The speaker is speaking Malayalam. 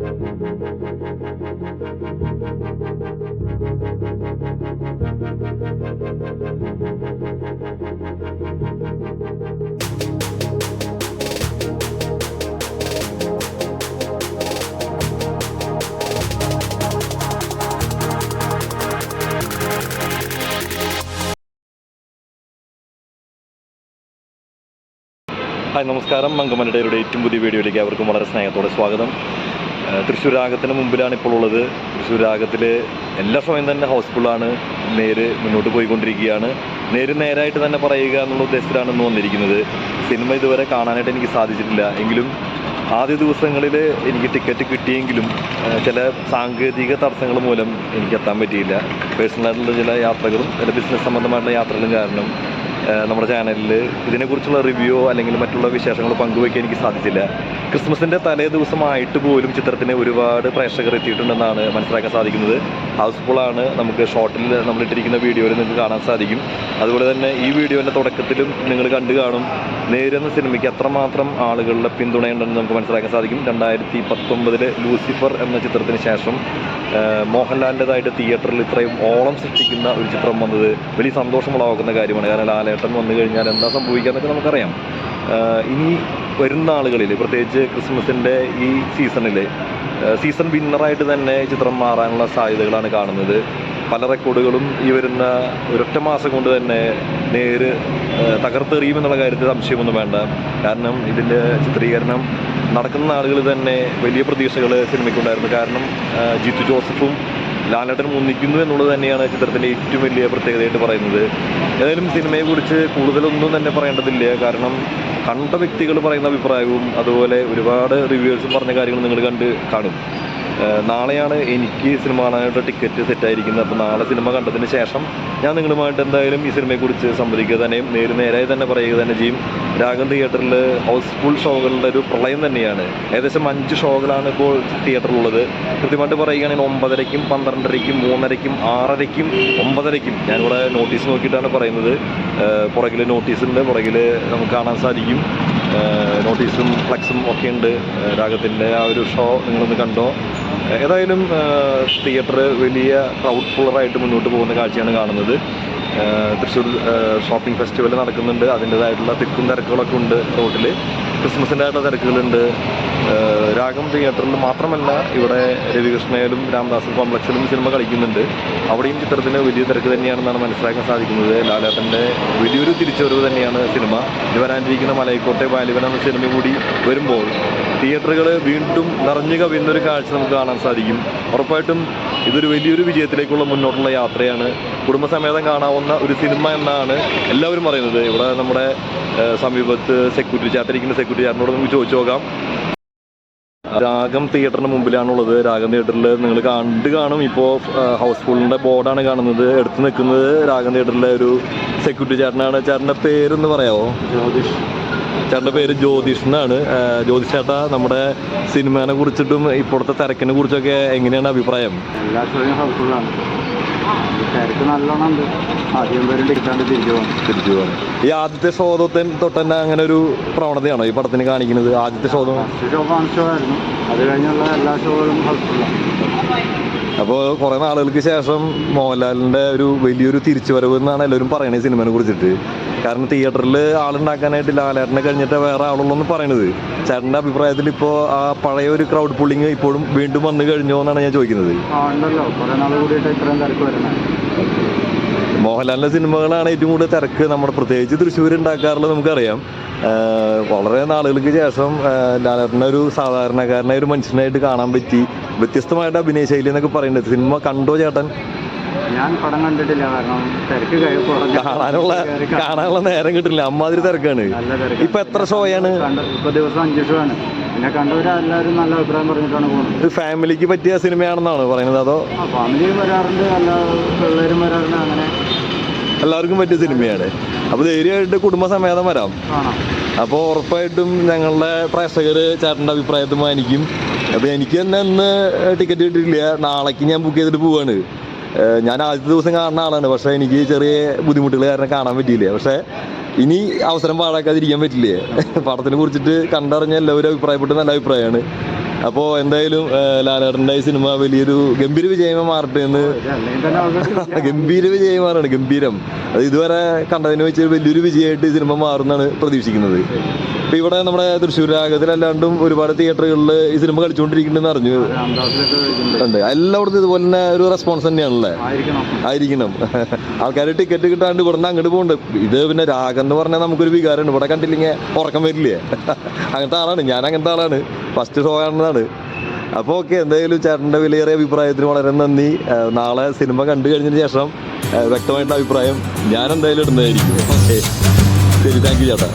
ഹായ് നമസ്കാരം. മങ്കമലയുടെ ഏറ്റവും പുതിയ വീഡിയോയിലേക്ക് അവർക്കും വളരെ സ്നേഹത്തോടെ സ്വാഗതം. തൃശ്ശൂർ രാഗത്തിന് മുമ്പിലാണ് ഇപ്പോൾ ഉള്ളത്. തൃശ്ശൂർ രാഗത്തിൽ എല്ലാ സമയം തന്നെ ഹൗസ്ഫുള്ളാണ് നേര് മുന്നോട്ട് പോയിക്കൊണ്ടിരിക്കുകയാണ്. നേര് നേരായിട്ട് തന്നെ പറയുക എന്നുള്ള ഉദ്ദേശത്തിലാണ് ഇന്ന് വന്നിരിക്കുന്നത്. സിനിമ ഇതുവരെ കാണാനായിട്ട് എനിക്ക് സാധിച്ചിട്ടില്ല. എങ്കിലും ആദ്യ ദിവസങ്ങളിൽ എനിക്ക് ടിക്കറ്റ് കിട്ടിയെങ്കിലും ചില സാങ്കേതിക തടസ്സങ്ങൾ മൂലം എനിക്ക് എത്താൻ പറ്റിയില്ല. പേഴ്സണലായിട്ടുള്ള ചില യാത്രകളും ചില ബിസിനസ് സംബന്ധമായിട്ടുള്ള യാത്രകളും കാരണം നമ്മുടെ ചാനലിൽ ഇതിനെക്കുറിച്ചുള്ള റിവ്യൂ അല്ലെങ്കിൽ മറ്റുള്ള വിശേഷങ്ങൾ പങ്കുവയ്ക്കാൻ എനിക്ക് സാധിച്ചില്ല. ക്രിസ്മസിന്റെ തലേ ദിവസമായിട്ട് പോലും ചിത്രത്തിന് ഒരുപാട് പ്രേക്ഷകർ എത്തിയിട്ടുണ്ടെന്നാണ് മനസ്സിലാക്കാൻ സാധിക്കുന്നത്. ഹൗസ്ഫുള്ളാണ് നമുക്ക് ഷോർട്ടിൽ നമ്മൾ ഇട്ടിരിക്കുന്ന വീഡിയോയിൽ നിങ്ങൾക്ക് കാണാൻ സാധിക്കും. അതുപോലെ തന്നെ ഈ വീഡിയോന്റെ തുടക്കത്തിലും നിങ്ങൾ കണ്ടു കാണും. നേരുന്ന സിനിമയ്ക്ക് അത്രമാത്രം ആളുകളുടെ പിന്തുണയുണ്ടെന്ന് നമുക്ക് മനസ്സിലാക്കാൻ സാധിക്കും. രണ്ടായിരത്തി പത്തൊമ്പതിൽ ലൂസിഫർ എന്ന ചിത്രത്തിന് ശേഷം മോഹൻലാലിന്റെതായിട്ട് തിയേറ്ററിൽ ഇത്രയും ഓളം സൃഷ്ടിക്കുന്ന ഒരു ചിത്രം വന്നത് വലിയ സന്തോഷമുളവാക്കുന്ന കാര്യമാണ്. കാരണം ലാലേട്ടൻ വന്നു കഴിഞ്ഞാൽ എന്താ സംഭവിക്കുക എന്നൊക്കെ നമുക്കറിയാം ഇനി വരുന്ന ആളുകളിൽ പ്രത്യേകിച്ച് ക്രിസ്മസിന്റെ ഈ സീസണിൽ സീസൺ വിന്നറായിട്ട് തന്നെ ചിത്രം മാറാനുള്ള സാധ്യതകളാണ് കാണുന്നത്. പല റെക്കോർഡുകളും ഈ വരുന്ന ഒരൊറ്റ മാസം കൊണ്ട് തന്നെ നേര് തകർത്തെറിയുമെന്നുള്ള കാര്യത്തിൽ സംശയമൊന്നും വേണ്ട. കാരണം ഇതിന്റെ ചിത്രീകരണം നടക്കുന്ന ആളുകൾ തന്നെ വലിയ പ്രതീക്ഷകൾ സിനിമയ്ക്കുണ്ടായിരുന്നു. കാരണം ജിത്തു ജോസഫും ലാലേട്ടൻ ഒന്നിക്കുന്നു എന്നുള്ളത് തന്നെയാണ് ചിത്രത്തിന്റെ ഏറ്റവും വലിയ പ്രത്യേകതയായിട്ട് പറയുന്നത്. ഏതായാലും സിനിമയെക്കുറിച്ച് കൂടുതലൊന്നും തന്നെ പറയേണ്ടതില്ല. കാരണം കണ്ട വ്യക്തികൾ പറയുന്ന അഭിപ്രായവും അതുപോലെ ഒരുപാട് റിവ്യൂവേഴ്സും പറഞ്ഞ കാര്യങ്ങൾ നിങ്ങൾ കണ്ട് കാണും. നാളെയാണ് എനിക്ക് സിനിമ കാണാനായിട്ട് ടിക്കറ്റ് സെറ്റായിരിക്കുന്നത് അപ്പോൾ നാളെ സിനിമ കണ്ടതിന് ശേഷം ഞാൻ നിങ്ങളുമായിട്ട് എന്തായാലും ഈ സിനിമയെക്കുറിച്ച് സംവദിക്കുക തന്നെയും നേര് നേരായി തന്നെ പറയുക തന്നെ ചെയ്യും. രാഗം തിയേറ്ററിൽ ഹൗസ്ഫുൾ ഷോകളുടെ ഒരു പ്രളയം തന്നെയാണ്. ഏകദേശം അഞ്ച് ഷോകളാണ് ഇപ്പോൾ തിയേറ്ററിലുള്ളത് കൃത്യമായിട്ട് പറയുകയാണെങ്കിൽ ഒമ്പതരയ്ക്കും പന്ത്രണ്ടരയ്ക്കും മൂന്നരയ്ക്കും ആറരയ്ക്കും ഒമ്പതരയ്ക്കും. ഞാനിവിടെ നോട്ടീസ് നോക്കിയിട്ടാണ് പറയുന്നത്. പുറകിൽ നോട്ടീസുണ്ട് പുറകിൽ നമുക്ക് കാണാൻ സാധിക്കും. നോട്ടീസും ഫ്ലക്സും ഒക്കെ ഉണ്ട്. രാഗത്തിന്റെ ആ ഒരു ഷോ നിങ്ങളൊന്ന് കണ്ടോ? ഏതായാലും തിയേറ്റർ വലിയ ക്രൗഡ് ഫുള്ളറായിട്ട് മുന്നോട്ട് പോകുന്ന കാഴ്ചയാണ് കാണുന്നത്. തൃശ്ശൂർ ഷോപ്പിംഗ് ഫെസ്റ്റിവൽ നടക്കുന്നുണ്ട്. അതിന്റെതായിട്ടുള്ള തിക്കും തിരക്കുകളൊക്കെ ഉണ്ട് റോട്ടിൽ ക്രിസ്മസിന്റെ ആയിട്ടുള്ള തിരക്കുകളുണ്ട്. രാഗം തിയേറ്ററിൽ മാത്രമല്ല ഇവിടെ രവികൃഷ്ണയിലും രാംദാസ് കോംപ്ലക്സിലും സിനിമ കളിക്കുന്നുണ്ട്. അവിടെയും ചിത്രത്തിന് വലിയ തിരക്ക് തന്നെയാണെന്നാണ് മനസ്സിലാക്കാൻ സാധിക്കുന്നത്. ലാലേട്ടന്റെ വലിയൊരു തിരിച്ചുവരവ് തന്നെയാണ് സിനിമ. ഇനി വരാനിരിക്കുന്ന മലയക്കോട്ടെ വാലിബൻ എന്ന സിനിമ കൂടി വരുമ്പോൾ തിയേറ്ററുകൾ വീണ്ടും നിറഞ്ഞു കവിയുന്നൊരു കാഴ്ച നമുക്ക് കാണാൻ സാധിക്കും. ഉറപ്പായിട്ടും ഇതൊരു വലിയൊരു വിജയത്തിലേക്കുള്ള മുന്നോട്ടുള്ള യാത്രയാണ്. കുടുംബസമേതം കാണാവുന്ന ഒരു സിനിമ എന്നാണ് എല്ലാവരും പറയുന്നത്. ഇവിടെ നമ്മുടെ സമീപത്ത് സെക്യൂരിറ്റി ചാർട്ടിരിക്കുന്ന സെക്യൂരിറ്റി ചാർട്ടിനോട് നമുക്ക് ചോദിച്ചു നോക്കാം. രാഗം തിയേറ്ററിന് മുമ്പിലാണുള്ളത്. രാഗം തിയേറ്ററിൽ നിങ്ങൾ കണ്ട് കാണും. ഇപ്പോൾ ഹൗസ്ഫുള്ളിന്റെ ബോർഡാണ് കാണുന്നത്. എടുത്ത് നിൽക്കുന്നത് രാഗം തിയേറ്ററിലെ ഒരു സെക്യൂരിറ്റി ചേട്ടനാണ്. ചേട്ടന്റെ പേരെന്ന് പറയാമോ ജ്യോതിഷ്. ചേട്ടന്റെ പേര് ജ്യോതിഷ് എന്നാണ്. ജ്യോതിഷ് ചേട്ടാ നമ്മുടെ സിനിമേനെ കുറിച്ചിട്ടും ഇപ്പോഴത്തെ തിരക്കിനെ കുറിച്ചൊക്കെ എങ്ങനെയാണ് അഭിപ്രായം? എല്ലാ തിരക്ക് നല്ലോണം ഉണ്ട് ആദ്യം പേരും ടിക്കറ്റാണ്ട് തിരിച്ചു പോകും തിരിച്ചു പോകാൻ ഈ ആദ്യത്തെ ശോധത്തിൽ തൊട്ട് തന്നെ അങ്ങനെ ഒരു പ്രവണതയാണോ ഈ പടത്തിന് കാണിക്കുന്നത്? ആദ്യത്തെ ശോധം ഫസ്റ്റ് ഷോ ഫാൻ ഷോ ആയിരുന്നു. അത് കഴിഞ്ഞുള്ള എല്ലാ ഷോകളും ഹൗസ്ഫുള്ളാണ്. അപ്പോൾ കുറേ നാളുകൾക്ക് ശേഷം മോഹൻലാലിന്റെ ഒരു വലിയൊരു തിരിച്ചുവരവ് എന്നാണ് എല്ലാവരും പറയുന്നത് സിനിമയെ കുറിച്ചിട്ട്. കാരണം തിയേറ്ററിൽ ആളുണ്ടാക്കാനായിട്ട് ലാലേട്ടനെ കഴിഞ്ഞിട്ട് വേറെ ആളുള്ളൂ എന്ന് പറയണത്. ചേട്ടന്റെ അഭിപ്രായത്തിൽ ഇപ്പോൾ ആ പഴയ ഒരു ക്രൗഡ് പുള്ളിങ് ഇപ്പോഴും വീണ്ടും വന്നു കഴിഞ്ഞോ എന്നാണ് ഞാൻ ചോദിക്കുന്നത്. മോഹൻലാലിന്റെ സിനിമകളാണ് ഏറ്റവും കൂടുതൽ തിരക്ക്. നമ്മുടെ പ്രത്യേകിച്ച് തൃശ്ശൂർ ഉണ്ടാക്കാറുള്ളത് നമുക്കറിയാം. വളരെ നാളുകൾക്ക് ശേഷം ലാലേട്ടനെ ഒരു സാധാരണക്കാരനായ ഒരു മനുഷ്യനായിട്ട് കാണാൻ പറ്റി. വ്യത്യസ്തമായിട്ട് അഭിനയ ശൈലി എന്നൊക്കെ പറയുന്നത് സിനിമ കണ്ടോ ചേട്ടൻ? ഞാൻ പടം കണ്ടിട്ടില്ല കാരണം തിരക്ക് കഴിഞ്ഞു കാണാനുള്ള കാണാനുള്ള നേരം കിട്ടില്ല. അമ്മാതിരി തിരക്കാണ്. ഇപ്പൊ എത്ര ഷോയാണ് ആണ്? ഇപ്പൊ ദിവസം അഞ്ച് ഷോ ആണ്. പിന്നെ കണ്ടവരെല്ലാവരും നല്ല അഭിപ്രായം പറഞ്ഞിട്ടാണ് പോകുന്നത്. ഇത് ഫാമിലിക്ക് പറ്റിയ സിനിമയാണെന്നാണ് പറയുന്നത് അതോ? ഫാമിലിയും വരാറുണ്ട് നല്ല പിള്ളേരും വരാറുണ്ട് അങ്ങനെ എല്ലാവർക്കും പറ്റിയ സിനിമയാണ്. അപ്പോൾ ധൈര്യമായിട്ട് കുടുംബസമേതം വരാം. അപ്പൊ അപ്പോൾ ഉറപ്പായിട്ടും ഞങ്ങളുടെ പ്രേക്ഷകർ ചേട്ടന്റെ അഭിപ്രായത്തിൽ മാനിക്കും. അപ്പോൾ എനിക്ക് തന്നെ ഇന്ന് ടിക്കറ്റ് കിട്ടിയിട്ടില്ല. നാളേക്ക് ഞാൻ ബുക്ക് ചെയ്തിട്ട് പോവാണ്. ഞാൻ ആദ്യത്തെ ദിവസം കാണുന്ന ആളാണ്. പക്ഷേ എനിക്ക് ചെറിയ ബുദ്ധിമുട്ടുകൾ കാരണം കാണാൻ പറ്റിയില്ല. പക്ഷെ ഇനി അവസരം പാഴാക്കാതിരിക്കാൻ പറ്റില്ലേ? പടത്തിനെ കുറിച്ചിട്ട് കണ്ടറിഞ്ഞ എല്ലാവരും അഭിപ്രായപ്പെട്ട് നല്ല അഭിപ്രായമാണ്. അപ്പോൾ എന്തായാലും ലാലേട്ടന്റെ ഈ സിനിമ വലിയൊരു ഗംഭീര വിജയമായി മാറട്ടെ എന്ന് ഗംഭീര വിജയമാണ് ഗംഭീരം. അത് ഇതുവരെ കണ്ടതിനെ വെച്ച് വലിയൊരു വിജയമായിട്ട് ഈ സിനിമ മാറുന്നാണ് പ്രതീക്ഷിക്കുന്നത്. ഇപ്പൊ ഇവിടെ നമ്മുടെ തൃശ്ശൂർ രാഗത്തിലല്ലാണ്ടും ഒരുപാട് തിയേറ്ററുകളിൽ ഈ സിനിമ കളിച്ചുകൊണ്ടിരിക്കുന്നുണ്ടെന്ന് അറിഞ്ഞു. ഉണ്ട്. എല്ലായിടത്തും ഇതുപോലെ തന്നെ ഒരു റെസ്പോൺസ് തന്നെയാണല്ലേ? ആയിരിക്കണം. ആൾക്കാർ ടിക്കറ്റ് കിട്ടാണ്ട് ഇവിടെ നിന്ന് അങ്ങോട്ട് പോകുന്നുണ്ട് ഇത് പിന്നെ രാഗം എന്ന് പറഞ്ഞാൽ നമുക്കൊരു വികാരമുണ്ട്. ഇവിടെ കണ്ടില്ലെങ്കിൽ ഉറക്കം വരില്ലേ? അങ്ങനത്തെ ആളാണ്. ഞാൻ അങ്ങനത്തെ ആളാണ്. ഫസ്റ്റ് ഷോ കാണുന്നതാണ് അപ്പോൾ ഓക്കെ എന്തായാലും ചേട്ടന്റെ വിലയേറിയ അഭിപ്രായത്തിന് വളരെ നന്ദി. നാളെ സിനിമ കണ്ടു കഴിഞ്ഞതിന് ശേഷം വ്യക്തമായിട്ടുള്ള അഭിപ്രായം ഞാൻ എന്തായാലും ഇടുന്നതായിരിക്കും. ഓക്കെ ശരി താങ്ക് യു ചേട്ടാ.